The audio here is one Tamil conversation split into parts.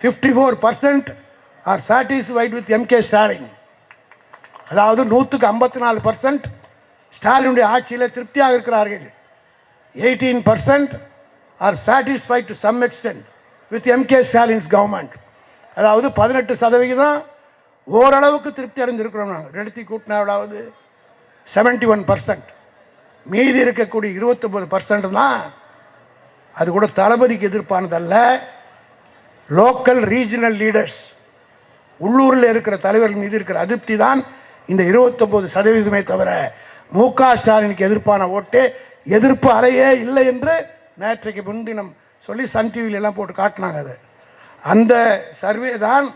Fifty four percent are satisfied with MK Stalin அதாவது நூற்றுக்கு ஐம்பத்தி நாலு பர்சன்ட் ஸ்டாலினுடைய ஆட்சியில் திருப்தியாக இருக்கிறார்கள். Eighteen percent are satisfied to some extent with MK Stalin's government அதாவது பதினெட்டு சதவிகிதம் ஓரளவுக்கு திருப்தி அடைஞ்சிருக்கிறோம் நாங்கள் ரெடுத்தி கூட்டினாவது செவன்டி ஒன் பர்சன்ட் மீதி இருக்கக்கூடிய இருபத்தொம்பது பர்சன்ட் தான் அது கூட தளபதிக்கு எதிர்ப்பானதல்ல. லோக்கல் ரீஜனல் லீடர்ஸ் உள்ளூரில் இருக்கிற தலைவர்கள் மீது இருக்கிற அதிருப்தி தான் இந்த இருபத்தொம்போது சதவீதமே தவிர மு க ஸ்டாலினுக்கு எதிர்ப்பான ஓட்டே எதிர்ப்பு அலையே இல்லை என்று நேற்றைக்கு முன்தினம் சொல்லி சன் டிவியில் எல்லாம் போட்டு காட்டினாங்க அது. அந்த சர்வே தான்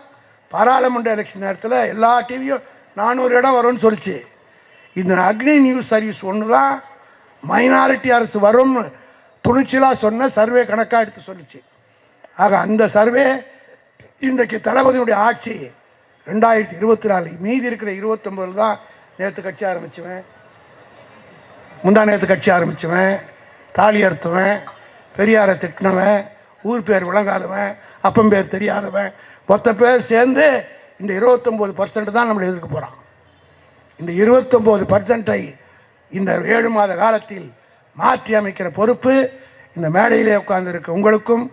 பாராளுமன்ற எலெக்ஷன் நேரத்தில் எல்லா டிவியும் நானூறு இடம் வரும்னு சொல்லிச்சு. இந்த அக்னி நியூஸ் சர்வீஸ் ஒன்று தான் மைனாரிட்டி அரசு வரும்னு துணிச்சலாக சொன்ன சர்வே கணக்காக எடுத்து சொல்லிச்சு. ஆக அந்த சர்வே இன்றைக்கு தளபதியுடைய ஆட்சி ரெண்டாயிரத்தி இருபத்தி நாலு மீதி இருக்கிற இருபத்தொம்பதில் தான் நேற்று கட்சி ஆரம்பிச்சுவேன். முந்தா நேற்று கட்சி ஆரம்பிச்சுவேன். தாலி அறுத்துவன். பெரியாரை திட்டினவன் ஊர் பேர் விளங்காதவன் அப்பம் பேர் தெரியாதவன் மொத்த பேர் சேர்ந்து இந்த இருபத்தொம்போது பர்சன்ட் தான் நம்மளை எதிர்க்க போகிறான் இந்த இருபத்தொம்போது பர்சன்ட்டை இந்த ஏழு மாத காலத்தில் மாற்றி அமைக்கிற பொறுப்பு இந்த மேடையிலே உட்கார்ந்துருக்க உங்களுக்கும்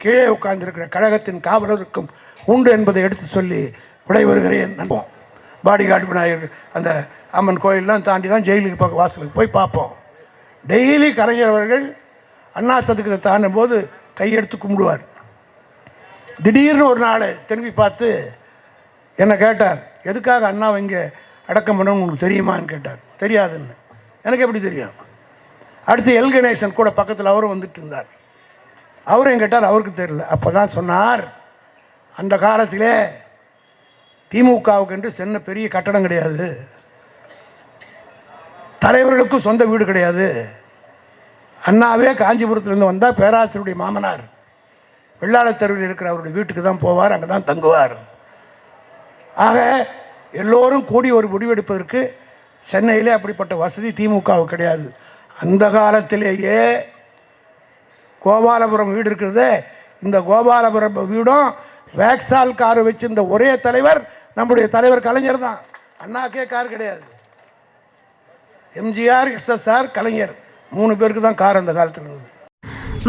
கீழே உட்கார்ந்திருக்கிற கழகத்தின் காவலருக்கும் உண்டு என்பதை எடுத்து சொல்லி விடைபெறுகிறேன் நம்புவோம் பாடிகார்டு விநாயகர் அந்த அம்மன் கோயிலெலாம் தாண்டி தான் ஜெயிலுக்கு பக்கம் வாசலுக்கு போய் பார்ப்போம். டெய்லி கலைஞர் அவர்கள் அண்ணா சதுக்கத்தை தாண்டும் போது கையெடுத்து கும்பிடுவார். திடீர்னு ஒரு நாள் திரும்பி பார்த்து என்னை கேட்டார் எதுக்காக அண்ணாவை இங்கே அடக்கம் பண்ணணும்னு உங்களுக்கு தெரியுமான்னு கேட்டார். தெரியாதுன்னு. எனக்கு எப்படி தெரியும்? அடுத்து எல். கணேசன் கூட பக்கத்தில் அவரும் வந்துட்டு இருந்தார். அவரையும் கேட்டார்? அவருக்கு தெரியல. அப்போ தான் சொன்னார் அந்த காலத்திலே திமுகவுக்கு என்று சென்ன பெரிய கட்டடம் கிடையாது. தலைவர்களுக்கும் சொந்த வீடு கிடையாது. அண்ணாவே காஞ்சிபுரத்திலிருந்து வந்தால் பேராசிரியருடைய மாமனார். வெள்ளாளத் தெருவில் இருக்கிற அவருடைய வீட்டுக்கு தான் போவார் அங்கே தான் தங்குவார். ஆக எல்லோரும் கூடி ஒரு முடிவெடுப்பதற்கு சென்னையிலே அப்படிப்பட்ட வசதி திமுகவுக்கு கிடையாது. அந்த காலத்திலேயே கோபாலபுரம் வீடு இருக்கிறதே. இந்த கோபாலபுரம் வீடும் வேக்ஸால் கார் வச்சிருந்த ஒரே தலைவர் நம்முடைய தலைவர் கலைஞர் தான். அண்ணாக்கே கார் கிடையாது. MGR SSR Kalaignar. மூணு பேருக்கு தான் கார் அந்த காலத்தில் இருந்தது.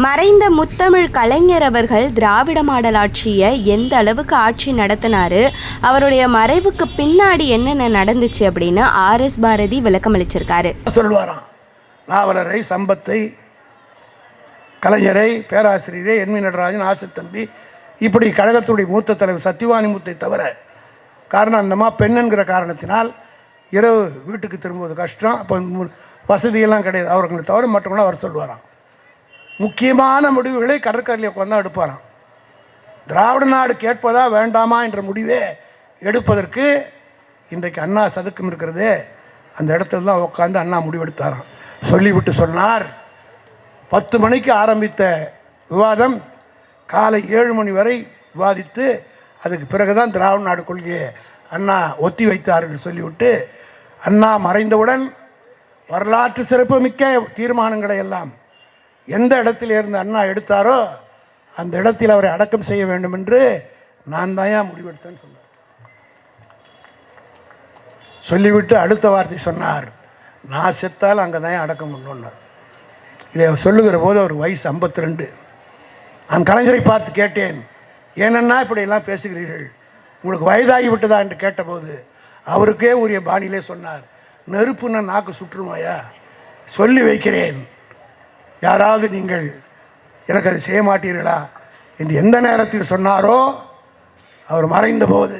மறைந்த முத்தமிழ் கலைஞர் அவர்கள் திராவிட மாடல் ஆட்சியை எந்த அளவுக்கு ஆட்சி நடத்தினாரு அவருடைய மறைவுக்கு பின்னாடி என்னென்ன நடந்துச்சு அப்படின்னு ஆர்எஸ் பாரதி விளக்கமளிச்சிருக்காரு. சொல்வாராம் நாவலரை சம்பத்தை கலைஞரை பேராசிரியரை என்வி நடராஜன் ஆசித்தம்பி இப்படி கழகத்துடைய மூத்த தலைவர் சத்தியவாணிமுத்தை தவிர காரணம் அந்தமா பெண்ணுங்கிற காரணத்தினால் இரவு வீட்டுக்கு திரும்புவது கஷ்டம். அப்போ வசதியெல்லாம் கிடையாது. அவர்களை தவிர மற்றவங்களாம் வர சொல்லுவாராம். முக்கியமான முடிவுகளை கடற்கரையில் உட்காந்து எடுப்பாராம். திராவிட நாடு கேட்பதா வேண்டாமா என்ற முடிவே எடுப்பதற்கு இன்றைக்கு அண்ணா சதுக்கம் இருக்கிறதே. அந்த இடத்துல தான் உட்காந்து அண்ணா முடிவெடுத்தாராம். சொல்லிவிட்டு சொன்னார். பத்து மணிக்கு ஆரம்பித்த விவாதம் காலை ஏழு மணி வரை விவாதித்து அதுக்கு பிறகுதான் திராவிட நாடு கொள்கையை அண்ணா ஒத்தி வைத்தார் என்று சொல்லிவிட்டு அண்ணா மறைந்தவுடன் வரலாற்று சிறப்புமிக்க தீர்மானங்களை எல்லாம் எந்த இடத்தில் இருந்து அண்ணா எடுத்தாரோ அந்த இடத்தில் அவரை அடக்கம் செய்ய வேண்டும் என்று நான் தான் ஏன் முடிவெடுத்தேன்னு சொன்னார். சொல்லிவிட்டு அடுத்த வார்த்தை சொன்னார் நான் செத்தால் அங்கே தான் அடக்கம் பண்ணுன்னார் இதை அவர் சொல்லுகிற போது அவர் வயசு 52 ரெண்டு நான் கலைஞரை பார்த்து கேட்டேன் ஏனென்னா இப்படியெல்லாம் பேசுகிறீர்கள்? உங்களுக்கு வயதாகி விட்டதா? என்று கேட்டபோது அவருக்கே உரிய பாணியிலே சொன்னார் நெருப்புன்னா நாக்கு சுற்றுமாயா சொல்லி வைக்கிறேன். யாராவது நீங்கள் எனக்கு அதை செய்ய மாட்டீர்களா? என்று எந்த நேரத்தில் சொன்னாரோ அவர் மறைந்த போது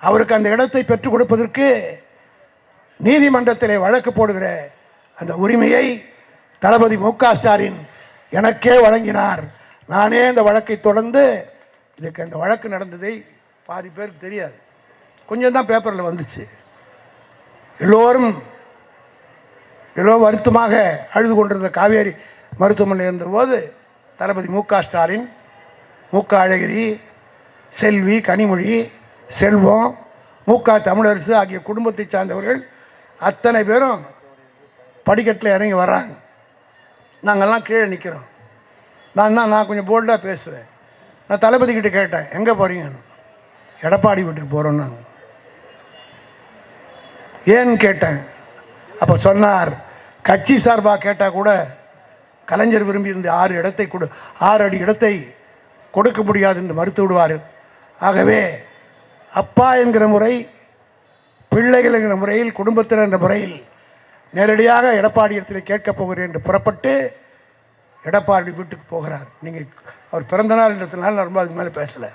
அவருக்கு அந்த இடத்தை பெற்றுக் கொடுப்பதற்கு நீதிமன்றத்திலே வழக்கு போடுகிற அந்த உரிமையை தளபதி மு க ஸ்டாலின் எனக்கே வழங்கினார். நானே இந்த வழக்கை தொடர்ந்து இதுக்கு அந்த வழக்கு நடந்ததை பாதி பேருக்கு தெரியாது. கொஞ்சம் தான் பேப்பரில் வந்துச்சு. எல்லோரும் எல்லோ வருத்தமாக அழுது கொண்டிருந்த காவேரி மருத்துவமனையில் இருந்தபோது தளபதி மு க ஸ்டாலின் மு க அழகிரி செல்வி கனிமொழி செல்வம் மு க தமிழரசு ஆகிய குடும்பத்தை சார்ந்தவர்கள் அத்தனை பேரும் படிக்கட்டில் இறங்கி வர்றாங்க. நாங்கள்லாம் கீழே நிற்கிறோம் நான் தான் நான் கொஞ்சம் போல்டாக பேசுவேன். நான் தளபதி கிட்ட கேட்டேன் எங்கே போகிறீங்க எடப்பாடி வீட்டுக்கு போகிறோன்னு ஏன்னு கேட்டேன். அப்போ சொன்னார் கட்சி சார்பாக கேட்டால் கூட கலைஞர் விரும்பி இருந்த ஆறு இடத்தை கொடு ஆறு அடி இடத்தை கொடுக்க முடியாது என்று மறுத்து விடுவார். ஆகவே அப்பா என்கிற முறை பிள்ளைகள் என்கிற முறையில் குடும்பத்தினர் என்ற முறையில் நேரடியாக எடப்பாடி இடத்தில் கேட்கப் போகிறேன் என்று புறப்பட்டு எடப்பாடி வீட்டுக்கு போகிறார். நீங்கள் அவர் பிறந்த நாள் என்றதுனால ரொம்ப அதுக்கு மேலே பேசலை.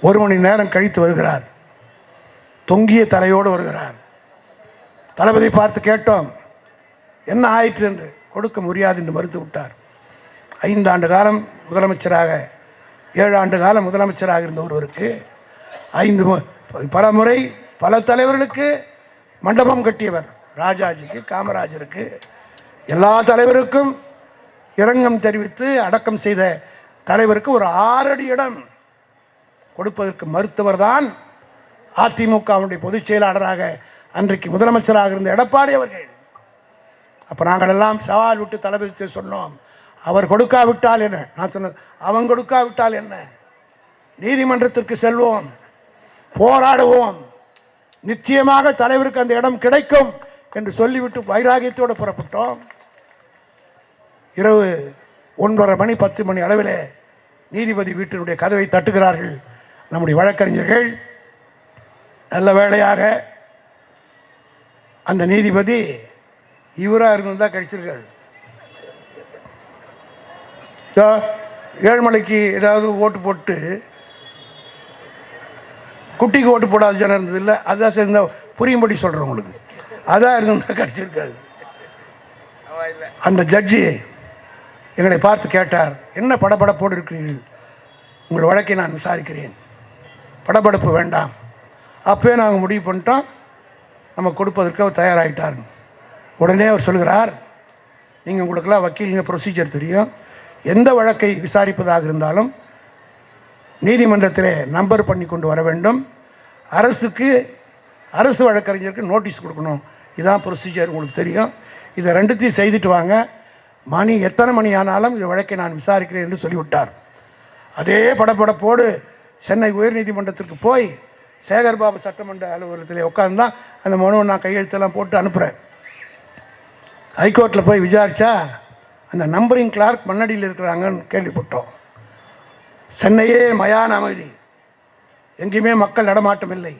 ஒரு மணி நேரம் கழித்து வருகிறார். தொங்கிய தலையோடு வருகிறார். தளபதி பார்த்து கேட்டோம் என்ன ஆயிற்று? என்று. கொடுக்க முடியாது என்று மறுத்து விட்டார். ஐந்து ஆண்டு காலம் முதலமைச்சராக ஏழு ஆண்டு காலம் முதலமைச்சராக இருந்த ஒருவருக்கு ஐந்து பல முறை பல தலைவர்களுக்கு மண்டபம் கட்டியவர் ராஜாஜிக்கு காமராஜருக்கு எல்லா தலைவருக்கும் இரங்கம் தெரிவித்து அடக்கம் செய்த தலைவருக்கு ஒரு ஆறடி இடம் கொடுப்பதற்கு மறுத்தவர் தான் அதிமுகவுடைய பொதுச் செயலாளராக அன்றைக்கு முதலமைச்சராக இருந்த எடப்பாடி அவர்கள். அப்போ நாங்கள் எல்லாம் சவால் விட்டு தளபதி சொன்னோம் அவர் கொடுக்காவிட்டால் என்ன? நான் சொன்ன அவன் கொடுக்காவிட்டால் என்ன? நீதிமன்றத்திற்கு செல்வோம் போராடுவோம். நிச்சயமாக தலைவருக்கு அந்த இடம் கிடைக்கும் என்று சொல்லிவிட்டு வைராகியத்தோடு புறப்பட்டோம். இரவு ஒன்பரை மணி பத்து மணி அளவிலே நீதிபதி வீட்டினுடைய கதவை தட்டுகிறார்கள் நம்முடைய வழக்கறிஞர்கள். நல்ல வேளையாக அந்த நீதிபதி இவராக இருந்திருந்தால் கிடைச்சிருக்காரு ஏழ்மலைக்கு ஏதாவது ஓட்டு போட்டு குட்டிக்கு ஓட்டு போடாத ஜனம் இருந்ததில்லை அதான் சரி இந்த புரியும்படி சொல்கிறேன் உங்களுக்கு. அதான் இருந்தால் கிடச்சிருக்காது. அந்த ஜட்ஜி எங்களை பார்த்து கேட்டார் என்ன படபடப்போடு இருக்கிறீர்கள்? உங்கள் வழக்கை நான் விசாரிக்கிறேன். படபடப்பு வேண்டாம். அப்போயே நாங்கள் முடிவு பண்ணிட்டோம். நம்ம கொடுப்பதற்கு அவர் தயாராகிட்டார் உடனே அவர் சொல்கிறார் நீங்கள் உங்களுக்கெல்லாம் வக்கீலுங்க ப்ரொசீஜர் தெரியும். எந்த வழக்கை விசாரிப்பதாக இருந்தாலும் நீதிமன்றத்திலே நம்பர் பண்ணி கொண்டு வர வேண்டும். அரசுக்கு அரசு வழக்கறிஞருக்கு நோட்டீஸ் கொடுக்கணும். இதான் ப்ரொசீஜர் உங்களுக்கு தெரியும். இதை ரெண்டுத்தையும் செய்துட்டு வாங்க. மணி எத்தனை மணி ஆனாலும் இந்த வழக்கை நான் விசாரிக்கிறேன் என்று சொல்லிவிட்டார். அதே படபடப்போடு சென்னை உயர்நீதிமன்றத்திற்கு போய் சேகர்பாபு சட்டமன்ற அலுவலகத்தில் உட்காந்து தான் அந்த மனுவை நான் கையெழுத்தெல்லாம் போட்டு அனுப்புகிறேன் ஹைகோர்ட்டில் போய் விசாரித்தா அந்த நம்பரிங் கிளார்க் மண்ணடியில் இருக்கிறாங்கன்னு கேள்விப்பட்டோம். சென்னையே மயான அமைதி. எங்கேயுமே மக்கள் நடமாட்டம் இல்லை.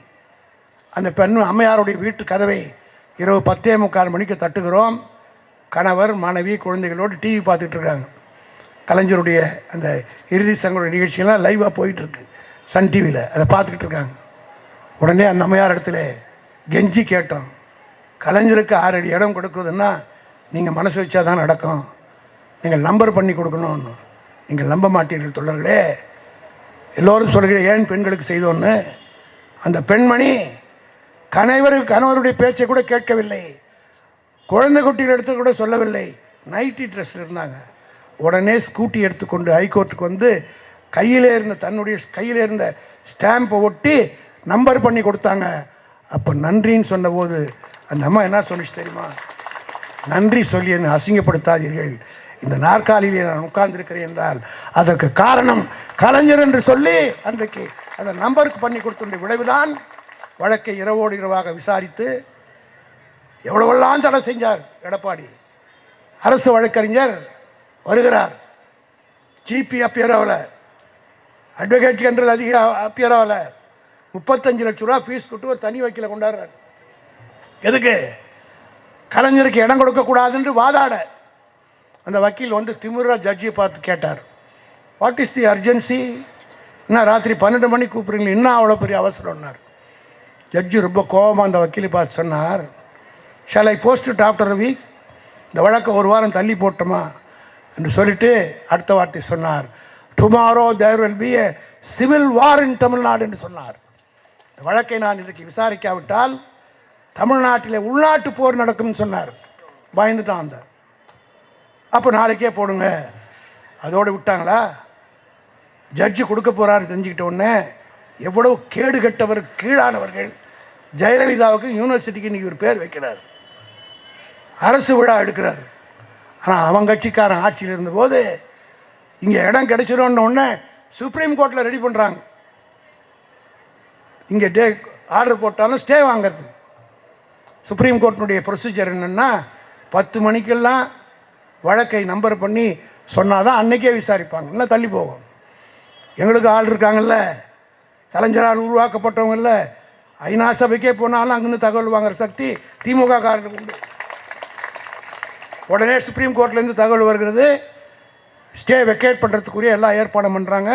அந்த பெண் அம்மையாருடைய வீட்டு கதவை இரவு பத்தே முக்கால் மணிக்கு தட்டுகிறோம். கணவர் மனைவி குழந்தைகளோடு டிவி பார்த்துட்டு இருக்காங்க. கலைஞருடைய அந்த இறுதி சங்களுடைய நிகழ்ச்சியெல்லாம் லைவாக போயிட்டுருக்கு. சன் டிவியில் அதை பார்த்துக்கிட்டு இருக்காங்க. உடனே அந்த அம்மையார் இடத்துல கெஞ்சி கேட்டோம். கலைஞருக்கு ஆறு அடி இடம் கொடுக்குதுன்னா நீங்கள் மனசு வச்சா தான் நடக்கும். நீங்கள் நம்பர் பண்ணி கொடுக்கணும்னு. நீங்கள் நம்ப மாட்டீர்கள் தொடர்களே எல்லோரும் சொல்கிற ஏன் பெண்களுக்கு செய்தோன்னு? அந்த பெண்மணி கணவருக்கு கணவருடைய பேச்சை கூட கேட்கவில்லை. குழந்தை குட்டிகள் எடுத்து கூட சொல்லவில்லை. நைட்டி ட்ரெஸ்ஸில் இருந்தாங்க. உடனே ஸ்கூட்டி எடுத்துக்கொண்டு ஹைகோர்ட்டுக்கு வந்து கையில் இருந்த தன்னுடைய கையில் இருந்த ஸ்டாம்பை ஒட்டி நம்பர் பண்ணி கொடுத்தாங்க. அப்போ நன்றின்னு சொன்னபோது அந்த அம்மா என்ன சொல்லிச்சு தெரியுமா? நன்றி சொல்லி என்னை அசிங்கப்படுத்தாதீர்கள். இந்த நாற்காலியிலே நான் உட்கார்ந்திருக்கிறேன் என்றால் அதற்கு காரணம் கலைஞர் என்று சொல்லி அன்றைக்கு அந்த நம்பருக்கு பண்ணி கொடுத்துள்ள விளைவுதான் வழக்கை இரவோடு இரவாக விசாரித்து எவ்வளவெல்லாம் தடை செஞ்சார் எடப்பாடி. அரசு வழக்கறிஞர் வருகிறார். ஜிபி அப்பியர் ஆகல அட்வொகேட் ஜெனரல் அதிக அப்பியர் ஆகல முப்பத்தஞ்சு லட்ச ரூபா ஃபீஸ் கொடுத்து ஒரு தனி வக்கீல கொண்டாடுறார். எதுக்கு? கலைஞருக்கு இடம் கொடுக்கக்கூடாதுன்னு வாதாட. அந்த வக்கீல் வந்து திமுரா ஜட்ஜியை பார்த்து கேட்டார். வாட் இஸ் தி அர்ஜென்சி என்ன ராத்திரி பன்னெண்டு மணிக்கு கூப்பிடுறீங்களே இன்னும் அவ்வளோ பெரிய அவசரம்னார். ஜட்ஜி ரொம்ப கோபமாக அந்த வக்கீலை பார்த்து சொன்னார். Shall I post it after week இந்த வழக்கை ஒரு வாரம் தள்ளி போட்டோமா? என்று சொல்லிட்டு அடுத்த வார்த்தை சொன்னார். Tomorrow there will be a civil war in Tamil Nadu என்று சொன்னார். இந்த வழக்கை நான் இன்றைக்கு விசாரிக்காவிட்டால் தமிழ்நாட்டில் உள்நாட்டு போர் நடக்கும்னு சொன்னார். பயந்துட்டான் அந்த அப்போ நாளைக்கே போடுங்க. அதோடு விட்டாங்களா? ஜட்ஜு கொடுக்க போகிறான்னு தெரிஞ்சுக்கிட்ட உடனே கேடு கெட்டவர் கீழானவர்கள். ஜெயலலிதாவுக்கு யூனிவர்சிட்டிக்கு இன்னைக்கு ஒரு பேர் வைக்கிறார். அரசு விழா எடுக்கிறார். ஆனால் அவன் கட்சிக்காரன் ஆட்சியில் இருந்தபோது இங்கே இடம் கிடைச்சிடும்னு உடனே சுப்ரீம் கோர்ட்டில் ரெடி பண்ணுறாங்க இங்கே டே ஆர்டர் போட்டாலும் ஸ்டே வாங்குறது. சுப்ரீம் கோர்ட்டினுடைய ப்ரொசீஜர் என்னென்னா பத்து மணிக்கெல்லாம் வழக்கை நம்பர் பண்ணி சொன்னால் தான் அன்னைக்கே விசாரிப்பாங்க. இல்லை தள்ளி போகும். எங்களுக்கு ஆள் இருக்காங்கல்ல. கலைஞரால் உருவாக்கப்பட்டவங்கல்ல. ஐநா சபைக்கே போனாலும் அங்கேருந்து தகவல் வாங்குற சக்தி திமுக காரனுக்கு உண்டு. உடனே சுப்ரீம் கோர்ட்லேருந்து தகவல் வருகிறது. ஸ்டே வெக்கேட் பண்ணுறதுக்குரிய எல்லா ஏற்பாடும் பண்ணுறாங்க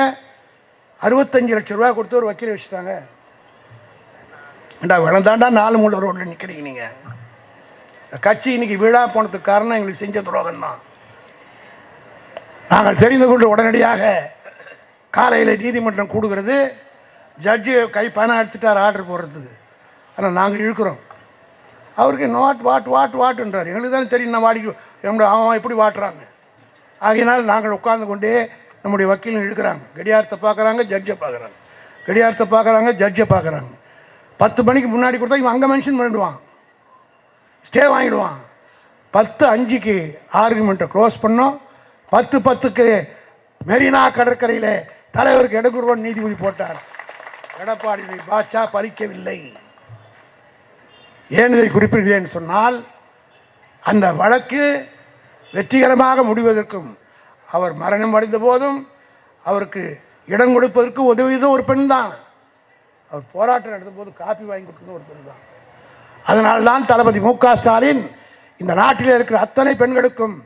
அறுபத்தஞ்சு லட்ச ரூபா கொடுத்து ஒரு வக்கீல் வச்சுட்டாங்க. ஏண்டா விளந்தாண்டா நாலு மூணு ரோட்டில் நிற்கிறீங்க நீங்கள் கட்சி இன்னைக்கு விழா போனதுக்கு காரணம் எங்களுக்கு செஞ்ச துரோகம் தான். நாங்கள் தெரிந்து கொண்டு உடனடியாக காலையில் நீதிமன்றம் கூடுகிறது. ஜட்ஜு கை பணம் எடுத்துட்டார் ஆர்டர் போடுறதுக்கு ஆனால் நாங்கள் இழுக்கிறோம். அவருக்கு வாட் வாட் வாட் வாட்டுன்றார் எங்களுக்கு தான் தெரியும் நான் வாடிக்கு நம்முடைய அவன் எப்படி வாட்டுறாங்க. ஆகையினால் நாங்கள் உட்கார்ந்து கொண்டே நம்முடைய வக்கீலும் இழுக்கிறாங்க. கடியாரத்தை பார்க்குறாங்க ஜட்ஜை பார்க்குறாங்க. கடியாரத்தை பார்க்குறாங்க ஜட்ஜை பார்க்குறாங்க. பத்து மணிக்கு முன்னாடி கொடுத்தா இவன் அங்கே மென்ஷன் பண்ணிடுவான். ஸ்டே வாங்கிடுவான். பத்து அஞ்சுக்கு ஆர்குமெண்ட்டை க்ளோஸ் பண்ணோம். பத்து பத்துக்கு மெரினா கடற்கரையில் தலைவருக்கு எடுக்குருவன் நீதிபதி போட்டார். எடப்பாடி பாட்சா பலிக்கவில்லை. ஏன் இதை குறிப்பிடுகிறேன் சொன்னால் அந்த வழக்கு வெற்றிகரமாக முடிவதற்கும் அவர் மரணம் அடைந்த போதும் அவருக்கு இடம் கொடுப்பதற்கு உதவியதும் ஒரு பெண் தான் அவர் போராட்டம் நடந்த போது காப்பி வாங்கி கொடுத்ததும் ஒரு பெண் தான் அதனால்தான் தளபதி மு க ஸ்டாலின் இந்த நாட்டில் இருக்கிற அத்தனை பெண்களுக்கும்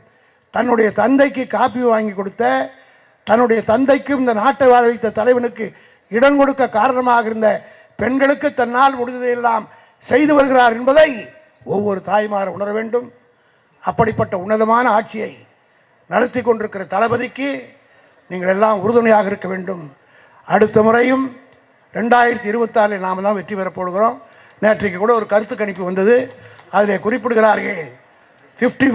தன்னுடைய தந்தைக்கு காப்பி வாங்கி கொடுத்த தன்னுடைய தந்தைக்கும் இந்த நாட்டை வாழ வைத்த தலைவனுக்கு இடம் கொடுக்க காரணமாக இருந்த பெண்களுக்கு தன்னால் முடிந்ததையெல்லாம் செய்து வருகிறார் என்பதை ஒவ்வொரு தாய்மார் உணர வேண்டும். அப்படிப்பட்ட உன்னதமான ஆட்சியை நடத்தி கொண்டிருக்கிற தளபதிக்கு நீங்கள் எல்லாம் உறுதுணையாக இருக்க வேண்டும். அடுத்த முறையும் ரெண்டாயிரத்தி இருபத்தாறில் நாம் தான் வெற்றி பெறப் போடுகிறோம் நேற்றைக்கு கூட ஒரு கருத்து கணிப்பு வந்தது. அதில் குறிப்பிடுகிறார்கள். ஃபிஃப்டி